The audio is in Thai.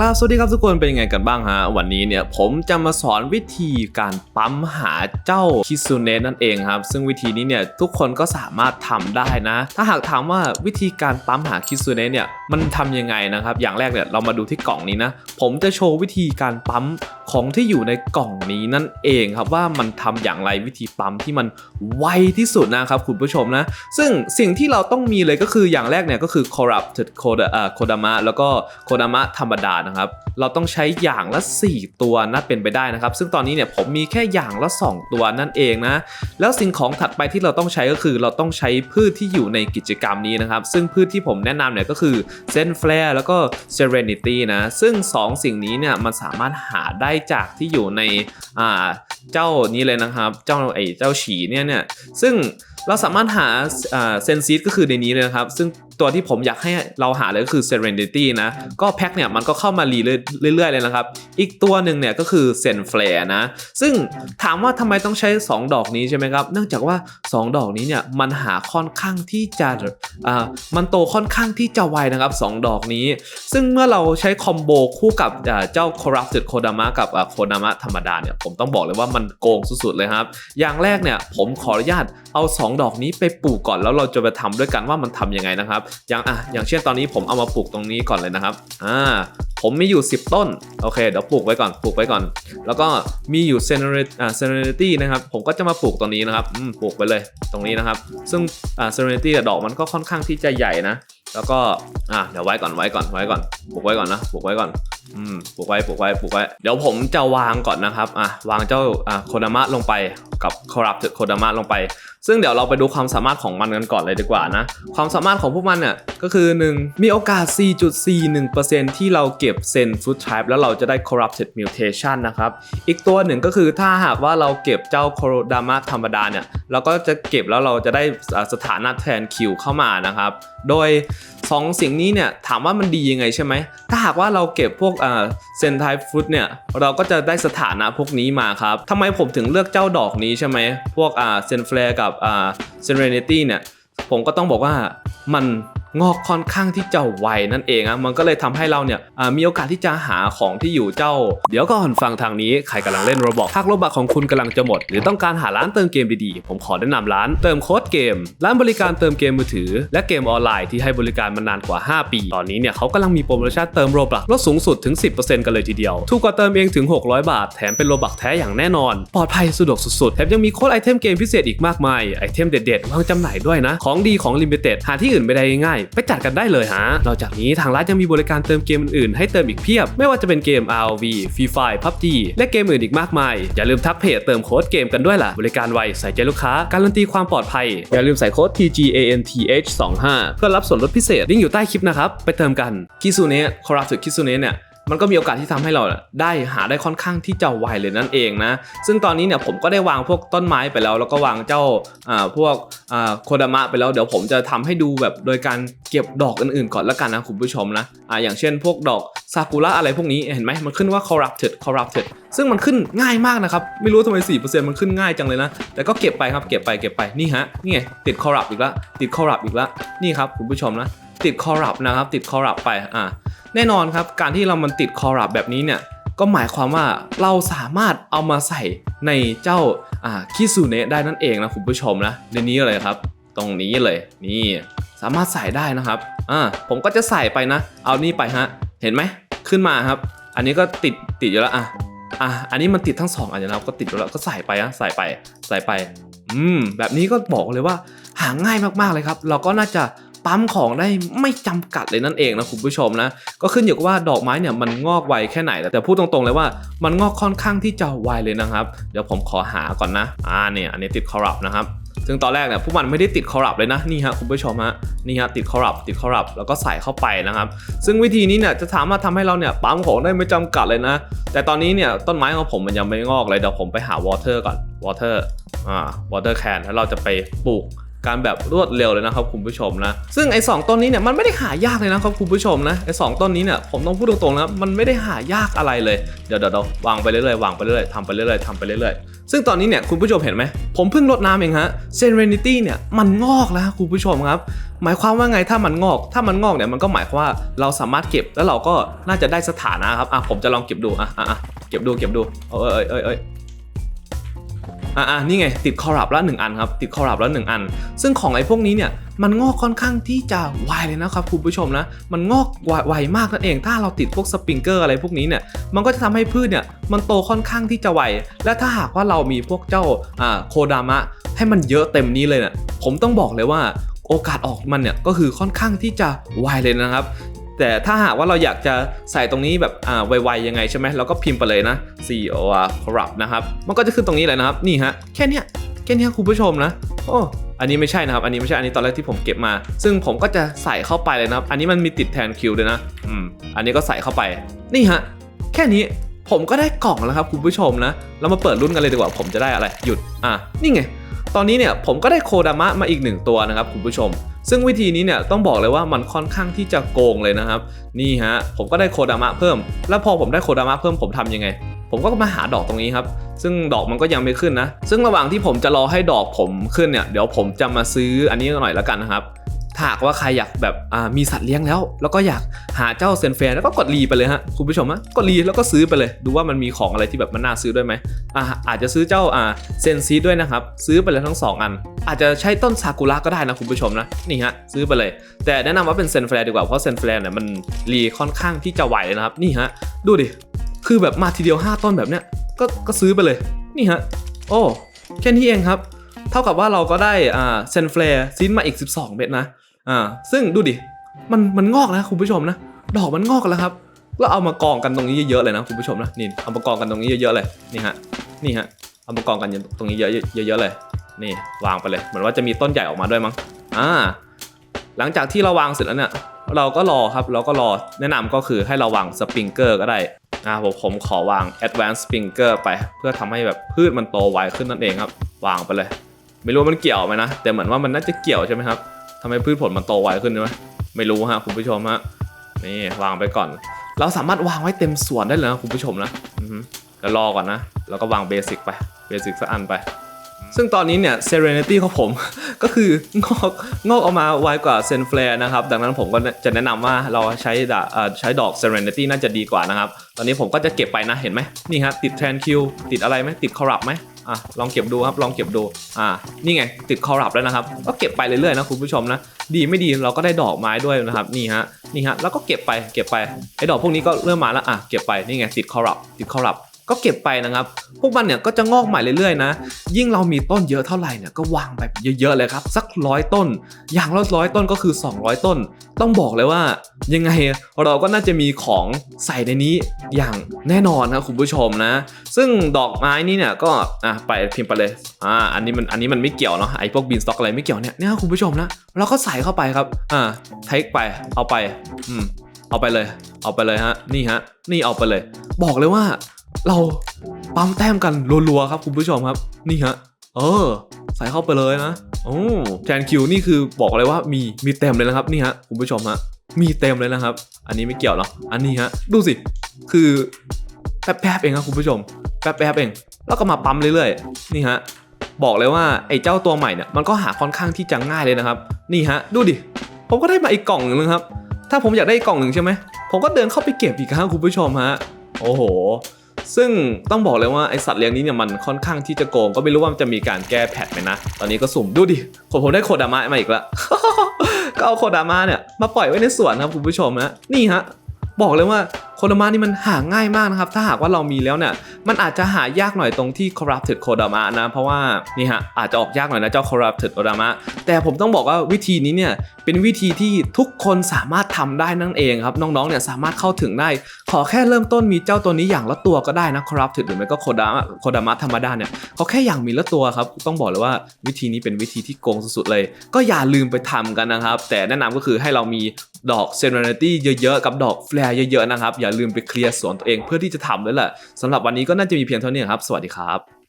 ครับสวัสดีครับทุกคนเป็นยังไงกันบ้างฮะ วันนี้เนี่ยผมจะมาสอนวิธีการปั๊มหาเจ้าคิซุเนะนั่นเองครับ ซึ่งวิธีนี้เนี่ยทุกคนก็สามารถทำได้นะ ถ้าหากถามว่าวิธีการปั๊มหาคิซุเนะเนี่ยมันทำยังไงนะครับ อย่างแรกเนี่ยเรามาดูที่กล่องนี้นะ ผมจะโชว์วิธีการปั๊มของที่อยู่ในกล่องนี้นั่นเองครับว่ามันทำอย่างไรวิธีปั๊มที่มันไวที่สุดนะครับคุณผู้ชมนะ ซึ่งสิ่งที่เราต้องมีเลยก็คืออย่างแรกเนี่ยก็คือ corrupted code เอ่อ kodama แล้วก็ kodama ธรรมดานะครับ เราต้องใช้อย่างละ 4 ตัวน่าเป็นไปได้นะครับ ซึ่งตอนนี้เนี่ยผมมีแค่อย่างละ 2 ตัวนั่นเองนะ แล้วสิ่งของถัดไปที่เราต้องใช้ก็คือ เราต้องใช้พืชที่อยู่ในกิจกรรมนี้นะครับ ซึ่งพืชที่ผมแนะนำเนี่ยก็คือ s e n Flare แล้วก็ Serenity นะ ซึ่ง 2 สิ่งนี้เนี่ยมันสามารถหาได้จากที่อยู่ในอ่าเจ้านี้เลยนะครับ เจ้าไอ้เจ้าฉีเนี่ยเนี่ยซึ่ง เราสามารถหาเซนซีดก็คือในนี้เลยนะครับ ซึ่งตัวที่ผมอยากให้เราหาเลยก็คือ Serenity นะ ก็แพ็คเนี่ยมันก็เข้ามารีเรื่อยๆเลยนะครับ อีกตัวหนึ่งเนี่ยก็คือ s e n Flare นะ ซึ่งถามว่าทำไมต้องใช้ 2 ดอกนี้ใช่ไหมครับ เนื่องจากว่า 2 ดอกนี้เนี่ยมันหาค่อนข้างที่จะอ่ามันโตค่อนข้างที่จะไวนะครับ 2 ดอกนี้ ซึ่งเมื่อเราใช้คอมโบคู่กับเจ้า Corrupted Kodama กับอ่า Kodama ธรรมดาเนี่ยผมต้องบอกเลยว่ามันโกงสุดๆเลยครับ อย่างแรกเนี่ยผมขออนุญาตเอา 2ดอกนี้ไปปลูกก่อนแล้วเราจะไปทำด้วยกันว่ามันทำยังไงนะครับอย่างอะอย่างเช่นตอนนี้ผมเอามาปลูกตรงนี้ก่อนเลยนะครับอ่าผมมีอยู่ 10 ต้นโอเคเดี๋ยวปลูกไว้ก่อนปลูกไว้ก่อน แล้วก็มีอยู่ Serenity อ่า Serenity นะครับผมก็จะมาปลูกตรงนี้นะครับอืมปลูกไปเลยตรงนี้นะครับ ซึ่งอ่า Serenity ดอกมันก็ค่อนข้างที่จะใหญ่นะ แล้วก็อ่าเดี๋ยวไว้ก่อนไว้ก่อนไว้ก่อนปลูกไว้ก่อนนะปลูกไว้ก่อน อืมปลูกไว้ปลูกไว้ปลูกไว้ เดี๋ยวผมจะวางก่อนนะครับ อะ วางเจ้าอ่าโคดามะลงไปกับ Corrupted Kodama ลงไป ซึ่งเดี๋ยวเราไปดูความสามารถของมันกันก่อนเลยดีกว่านะ ความสามารถของพวกมันเนี่ย ก็คือ 1 มีโอกาส 4.41%ที่เราเก็บเซนฟูดไทป์แล้วเราจะได้ corrupted mutation นะครับ อีกตัวหนึ่งก็คือถ้าหากว่าเราเก็บเจ้าโคโรดามาธรรมดาเนี่ย เราก็จะเก็บแล้วเราจะได้สถานะแทนคิวเข้ามานะครับ โดยสองสิ่งนี้เนี่ยถามว่ามันดียังไงใช่ไหม ถ้าหากว่าเราเก็บพวกเซนไทฟุตเนี่ยเราก็จะได้สถานะพวกนี้มาครับทำไมผมถึงเลือกเจ้าดอกนี้ใช่ไหม พวกเซนเฟลกับเซนเซเรนิตี้เนี่ยผมก็ต้องบอกว่ามัน งอกค่อนข้างที่จะไวนั่นเองอะมันก็เลยทำให้เราเนี่ยมีโอกาสที่จะหาของที่อยู่เจ้า เดี๋ยวก่อนฟังทางนี้ใครกำลังเล่นโรบอกหากโรบอกของคุณกำลังจะหมด หรือต้องการหาร้านเติมเกมดีๆ ผมขอแนะนำร้านเติมโค้ดเกม ร้านบริการเติมเกมมือถือ และเกมออนไลน์ที่ให้บริการมานานกว่า 5 ปี ตอนนี้เนี่ยเขากำลังมีโปรโมชั่นเติมโรบักลดสูงสุดถึง 10%กันเลยทีเดียวถูกกว่าเติมเองถึง 600 บาท แถมเป็นโรบักแท้อย่างแน่นอน ปลอดภัยสะดวกสุดๆแถมยังมีโค้ดไอเทมเกมพิเศษอีกมากมายไอเทมเด็ดๆวางจำหน่ายด้วยนะของดีของลิมิเต็ดหาที่อื่นไม่ได้ง่ายไปจัดกันได้เลยฮะ นอกจากนี้ทางร้านยังมีบริการเติมเกมอื่นๆ ให้เติมอีกเพียบ ไม่ว่าจะเป็นเกม RV Free Fire PUBG และเกมอื่นอีกมากมาย อย่าลืมทักเพจเติมโค้ดเกมกันด้วยล่ะ บริการไวใส่ใจลูกค้า การันตีความปลอดภัย อย่าลืมใส่โค้ด TGANTH 25 เพื่อรับส่วนลดพิเศษลิงก์อยู่ใต้คลิปนะครับไปเติมกันคิซูเนะคอรัปต์คิซูเนะเนี่ย มันก็มีโอกาสที่ทำให้เราได้หาได้ค่อนข้างที่จะไวเลยนั่นเองนะ ซึ่งตอนนี้เนี่ยผมก็ได้วางพวกต้นไม้ไปแล้ว แล้วก็วางเจ้าอ่าพวกอ่าโคดามะไปแล้วเดี๋ยวผมจะทำให้ดูแบบโดยการเก็บดอกอื่นๆก่อนละกันนะคุณผู้ชมนะอ่าอย่างเช่น พวกดอกซากุระอะไรพวกนี้เห็นไหมมันขึ้นว่า corrupted corrupted ซึ่งมันขึ้นง่ายมากนะครับ ไม่รู้ทำไม 4%มันขึ้นง่ายจังเลยนะ แต่ก็เก็บไปครับเก็บไปเก็บไปนี่ฮะนี่ไงติด corrupt อีกแล้วติด corrupt อีกแล้วนี่ครับคุณผู้ชมนะติด corrupt นะครับติด corrupt ไปอ่า แน่นอนครับ การที่เรามันติดคอรับแบบนี้เนี่ยก็หมายความว่าเราสามารถเอามาใส่ในเจ้าคิซูเนะได้นั่นเองนะคุณผู้ชมนะในนี้เลยครับ ตรงนี้เลยนี่สามารถใส่ได้นะครับอ่าผมก็จะใส่ไปนะ เอานี่ไปฮะเห็นไหมขึ้นมาครับ อันนี้ก็ติดติดอยู่แล้วอะอะอันนี้มันติดทั้งสองอันนี้เราก็ติดอยู่แล้วก็ใส่ไปอะใส่ไปใส่ไปอืมแบบนี้ก็บอกเลยว่าหาง่ายมากๆเลยครับ เราก็น่าจะ ปั๊มของได้ไม่จำกัดเลยนั่นเองนะคุณผู้ชมนะ ก็ขึ้นอยู่กับว่าดอกไม้เนี่ยมันงอกไวแค่ไหน แต่พูดตรงๆเลยว่ามันงอกค่อนข้างที่จะไวเลยนะครับ เดี๋ยวผมขอหาก่อนนะ อ่าเนี่ยอันนี้ติดคอรับนะครับซึ่งตอนแรกเนี่ยพวกมันไม่ได้ติดคอรับเลยนะนี่ฮะคุณผู้ชมฮะนี่ฮะติดคอรับติดคอรับแล้วก็ใส่เข้าไปนะครับ ซึ่งวิธีนี้เนี่ยจะสามารถทำให้เราเนี่ยปั๊มของได้ไม่จำกัดเลยนะ แต่ตอนนี้เนี่ยต้นไม้ของผมมันยังไม่งอกเลยเดี๋ยวผมไปหาวอเตอร์ก่อนวอเตอร์อ่าวอเตอร์แคนแล้วเราจะไปปลูก การแบบรวดเร็วเลยนะครับคุณผู้ชมนะ ซึ่งไอ้สองต้นนี้เนี่ยมันไม่ได้หายากเลยนะครับคุณผู้ชมนะไอ้สองต้นนี้เนี่ยผมต้องพูดตรงๆนะมันไม่ได้หายากอะไรเลยเดี๋ยวเดี๋ยวเดี๋ยววางไปเรื่อยๆวางไปเรื่อยๆทำไปเรื่อยๆทำไปเรื่อยๆซึ่งตอนนี้เนี่ยคุณผู้ชมเห็นไหมผมเพิ่งรดน้ำเองฮะ Serenity เนี่ยมันงอกแล้วครับคุณผู้ชมครับ หมายความว่าไงถ้ามันงอก ถ้ามันงอกเนี่ยมันก็หมายความว่าเราสามารถเก็บแล้วเราก็น่าจะได้สถานะครับอะผมจะลองเก็บดูอะอะเก็บดูเก็บดูเอ้ยเอ้ยเอ้ย อะนี่ไงติดคอรับละหนึ่งอันครับติดคอรับละหนึ่งอัน ซึ่งของไอ้พวกนี้เนี่ยมันงอกค่อนข้างที่จะไวเลยนะครับคุณผู้ชมนะ มันงอกไวมากนั่นเอง ถ้าเราติดพวกสปริงเกอร์อะไรพวกนี้เนี่ยมันก็จะทำให้พืชเนี่ยมันโตค่อนข้างที่จะไวและถ้าหากว่าเรามีพวกเจ้าอ่าโคดามะ ให้มันเยอะเต็มนี้เลยเนี่ยผมต้องบอกเลยว่าโอกาสออกมันเนี่ยก็คือค่อนข้างที่จะไวเลยนะครับ แต่ถ้าหากว่าเราอยากจะใส่ตรงนี้แบบอ่าไวๆยังไงใช่ไหมเราก็พิมพ์ไปเลยนะ C O R corrupt นะครับมันก็จะขึ้นตรงนี้เลยนะครับนี่ฮะแค่เนี้ยแค่เนี้ยคุณผู้ชมนะโอ้อันนี้ไม่ใช่นะครับ อันนี้ไม่ใช่ อันนี้ตอนแรกที่ผมเก็บมา ซึ่งผมก็จะใส่เข้าไปเลยนะครับ อันนี้มันมีติดแทนคิวด้วยนะ อืม อันนี้ก็ใส่เข้าไป นี่ฮะ แค่นี้ผมก็ได้กล่องแล้วครับคุณผู้ชมนะ เรามาเปิดรุ่นกันเลยดีกว่า ผมจะได้อะไร หยุด อะ นี่ไง ตอนนี้เนี่ยผมก็ได้โคดามะมาอีกหนึ่งตัวนะครับคุณผู้ชม ซึ่งวิธีนี้เนี่ยต้องบอกเลยว่ามันค่อนข้างที่จะโกงเลยนะครับ นี่ฮะผมก็ได้โคดามะเพิ่ม แล้วพอผมได้โคดามะเพิ่มผมทำยังไง ผมก็มาหาดอกตรงนี้ครับ ซึ่งดอกมันก็ยังไม่ขึ้นนะ ซึ่งระหว่างที่ผมจะรอให้ดอกผมขึ้นเนี่ยเดี๋ยวผมจะมาซื้ออันนี้หน่อยแล้วกันนะครับถ้าหากว่าใครอยากแบบมีสัตว์เลี้ยงแล้ว แล้วก็อยากหาเจ้าเซนเฟร์แล้วก็กดรีไปเลยฮะคุณผู้ชมฮะกดรีแล้วก็ซื้อไปเลย ดูว่ามันมีของอะไรที่แบบมันน่าซื้อด้วยไหม อ่าอาจจะซื้อเจ้าอ่าเซนซีด้วยนะครับ ซื้อไปเลยทั้งสองอัน อาจจะใช้ต้นซากุระก็ได้นะคุณผู้ชมนะ นี่ฮะ ซื้อไปเลย แต่แนะนำว่าเป็นเซนเฟร์ดีกว่า เพราะเซนเฟร์เนี่ยมันรีค่อนข้างที่จะไหวเลยนะครับ นี่ฮะ ดูดิ คือแบบมาทีเดียว 5 ต้นแบบเนี้ยก็ก็ซื้อไปเลย นี่ฮะ โอ้แค่นี้เองครับ เท่ากับว่าเราก็ได้อ่าเซนเฟร์ซินมาอีก 12 เม็ดนะอ่าซึ่งดูดิมันมันงอกแล้วคุณผู้ชมนะ ดอกมันงอกแล้วครับแล้วเอามากองกันตรงนี้เยอะๆเลยนะคุณผู้ชมนะนี่เอามากองกันตรงนี้เยอะๆเลยนี่ฮะ นี่ฮะเอามากองกันตรงนี้เยอะเยอะเลย นี่วางไปเลย เหมือนว่าจะมีต้นใหญ่ออกมาด้วยมั้งอ่าหลังจากที่เราวางเสร็จแล้วเนี่ยเราก็รอครับเราก็รอแนะนำก็คือให้เราวางสปริงเกอร์ก็ได้อ่าผมผมขอวาง advanced sprinkler ไป เพื่อทำให้แบบพืชมันโตไวขึ้นนั่นเองครับ วางไปเลย ไม่รู้มันเกี่ยวไหมนะ แต่เหมือนว่ามันน่าจะเกี่ยวใช่ไหมครับทำให้พืชผลมันโตไวขึ้นใช่ไหมไม่รู้ฮะคุณผู้ชมฮะนี่วางไปก่อน เราสามารถวางไว้เต็มสวนได้เลยนะคุณผู้ชมนะ เดี๋ยวรอก่อนนะ แล้วก็วางเบสิกไป เบสิกสักอันไป ซึ่งตอนนี้เนี่ย Serenity ของผม ก็คืองอกงอกออกมาไวกว่า s e n f l a r e นะครับ ดังนั้นผมก็จะแนะนำว่าเราใช้ดอกเอ่อใช้ดอก Serenity น่าจะดีกว่านะครับ ตอนนี้ผมก็จะเก็บไปนะ เห็นไหมนี่ฮะติด t r a n q ติดอะไรไหมติด Corrupt ไหมอะลองเก็บดูครับลองเก็บดูอ่านี่ไงติด Corrupt แล้วนะครับ ก็เก็บไปเรื่อยๆนะคุณผู้ชมนะ ดีไม่ดีเราก็ได้ดอกไม้ด้วยนะครับนี่ฮะนี่ฮะแล้วก็เก็บไปเก็บไปไอ้ดอกพวกนี้ก็เริ่มมาแล้วอะเก็บไปนี่ไงติด Corrupt ติด Corrupt ก็เก็บไปนะครับ พวกมันเนี่ยก็จะงอกใหม่เรื่อยๆนะ ยิ่งเรามีต้นเยอะเท่าไหร่เนี่ยก็วางแบบเยอะๆเลยครับ สักร้อยต้น อย่างละร้อยต้นก็คือ 200 ต้น ต้องบอกเลยว่ายังไงเราก็น่าจะมีของใส่ในนี้อย่างแน่นอนนะคุณผู้ชมนะ ซึ่งดอกไม้นี่เนี่ยก็อะไปพิมพ์ไปเลยอ่าอันนี้มันอันนี้มันไม่เกี่ยวเนาะไอ้พวกบีนสต็อกอะไรไม่เกี่ยวเนี่ยเนี่ยคุณผู้ชมนะเราก็ใส่เข้าไปครับอ่าเทคไปเอาไปอืมเอาไปเลย เอาไปเลยฮะ นี่ฮะ นี่เอาไปเลย บอกเลยว่า เราปั๊มแต้มกันรัวๆครับคุณผู้ชมครับ นี่ฮะ เออ ใส่เข้าไปเลยนะโอ้แทนคิวนี่คือบอกเลยว่ามีมีเต็มเลยนะครับนี่ฮะคุณผู้ชมฮะมีเต็มเลยนะครับ อันนี้ไม่เกี่ยวหรอกอันนี้ฮะดูสิคือแป๊บๆเองครับคุณผู้ชม แป๊บๆเอง แล้วก็มาปั๊มเรื่อยๆ นี่ฮะบอกเลยว่าไอ้เจ้าตัวใหม่เนี่ยมันก็หาค่อนข้างที่จะง่ายเลยนะครับ นี่ฮะ ดูดิ ผมก็ได้มาอีกกล่องหนึ่งครับ ถ้าผมอยากได้อีกกล่องหนึ่งใช่ไหมผมก็เดินเข้าไปเก็บอีกครับคุณผู้ชมฮะ โอ้โห ซึ่งต้องบอกเลยว่าไอสัตว์เลี้ยงนี้เนี่ยมันค่อนข้างที่จะโกงก็ไม่รู้ว่ามันจะมีการแก้แพทไหมนะ ตอนนี้ก็สุ่มดูดิผมผมได้โคดามะมาอีกแล้วก็เอาโคดามะเนี่ยมาปล่อยไว้ในสวนนะครับคุณผู้ชมนะนี่ฮะบอกเลยว่า โคดามะนี่มันหาง่ายมากนะครับ ถ้าหากว่าเรามีแล้วเนี่ย มันอาจจะหายากหน่อยตรงที่ corrupted โคดามะนะ เพราะว่านี่ฮะอาจจะออกยากหน่อยนะเจ้า corrupted โคดามะ แต่ผมต้องบอกว่าวิธีนี้เนี่ยเป็นวิธีที่ทุกคนสามารถทำได้นั่นเองครับ น้องๆเนี่ยสามารถเข้าถึงได้ ขอแค่เริ่มต้นมีเจ้าตัวนี้อย่างละตัวก็ได้นะ corrupted หรือไม่ก็โคดามะโคดามะธรรมดาเนี่ยเขาแค่อย่างมีละตัวครับ ต้องบอกเลยว่าวิธีนี้เป็นวิธีที่โกงสุดๆเลย ก็อย่าลืมไปทำกันนะครับ แต่แนะนำก็คือให้เรามี ดอกเซนเรนตี้เยอะๆ กับดอกแฟลร์เยอะๆนะครับ อย่าลืมไปเคลียร์สวนตัวเองเพื่อที่จะทำด้วยแหละสำหรับวันนี้ก็น่าจะมีเพียงเท่านี้ครับ สวัสดีครับ